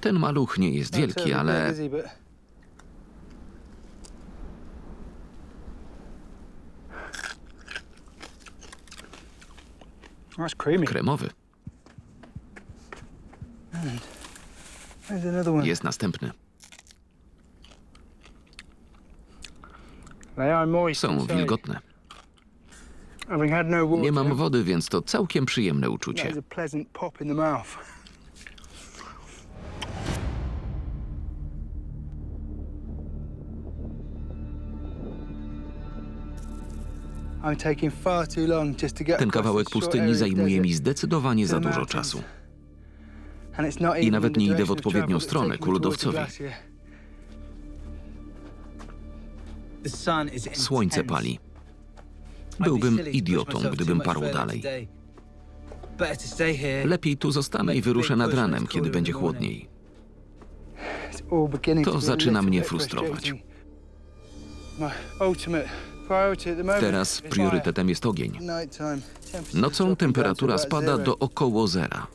Ten maluch nie jest Not wielki, ale kremowy. Jest następny. Są wilgotne. No Nie mam wody, więc to całkiem przyjemne uczucie. Ten kawałek pustyni zajmuje mi zdecydowanie za dużo czasu. I nawet nie idę w odpowiednią stronę, ku lodowcowi. Słońce pali. Byłbym idiotą, gdybym parł dalej. Lepiej tu zostanę i wyruszę nad ranem, kiedy będzie chłodniej. To zaczyna mnie frustrować. Teraz priorytetem jest ogień. Nocą temperatura spada do około zera.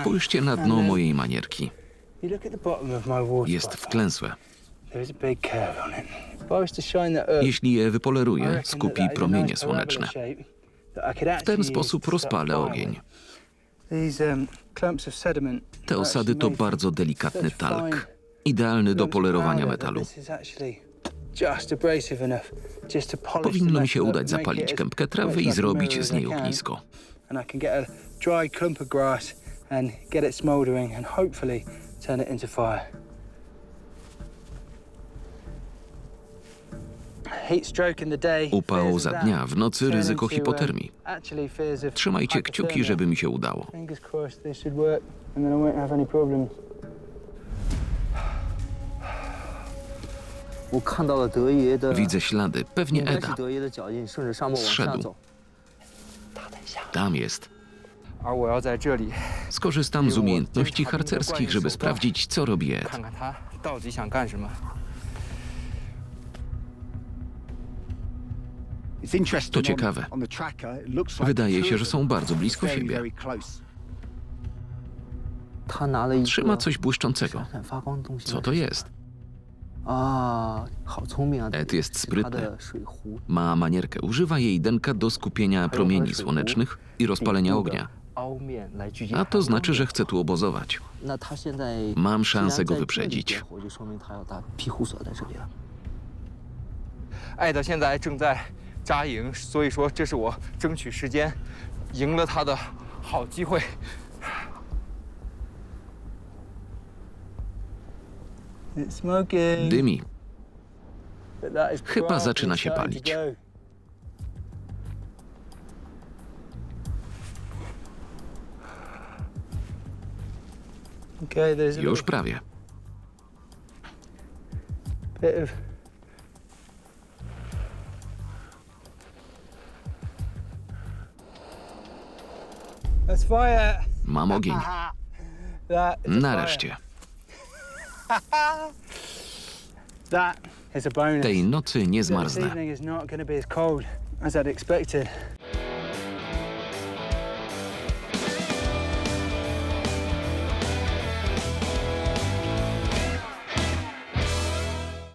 Spójrzcie na dno mojej manierki. Jest wklęsłe. Jeśli je wypoleruję, skupi promienie słoneczne. W ten sposób rozpalę ogień. Te are osady to bardzo delikatny fine Idealny do polerowania metalu. Powinno mi się udać zapalić kępkę trawy i zrobić z niej ognisko. and I can get a dry clump of grass and get it smouldering and hopefully turn it into fire. Upał za dnia, w nocy ryzyko hipotermii. Trzymajcie kciuki, żeby mi się udało. Widzę ślady, pewnie Eda. Zszedł. Tam jest. Skorzystam z umiejętności harcerskich, żeby sprawdzić, co robi Ed. To ciekawe. Wydaje się, że są bardzo blisko siebie. Trzyma coś błyszczącego. Co to jest? Ed jest sprytny. Ma manierkę. Używa jej denka do skupienia promieni słonecznych i rozpalenia ognia. A to znaczy, że chce tu obozować. Mam szansę go wyprzedzić. Ed 火，就说明他要打庇护所在这里了。艾德现在正在扎营，所以说这是我争取时间赢了他的好机会。 It's smoking. Dymi. But that is Chyba properly zaczyna się starting to palić. go. Okay, there's a Już little prawie. Mam ogień. Nareszcie. Tej nocy nie zmarznę.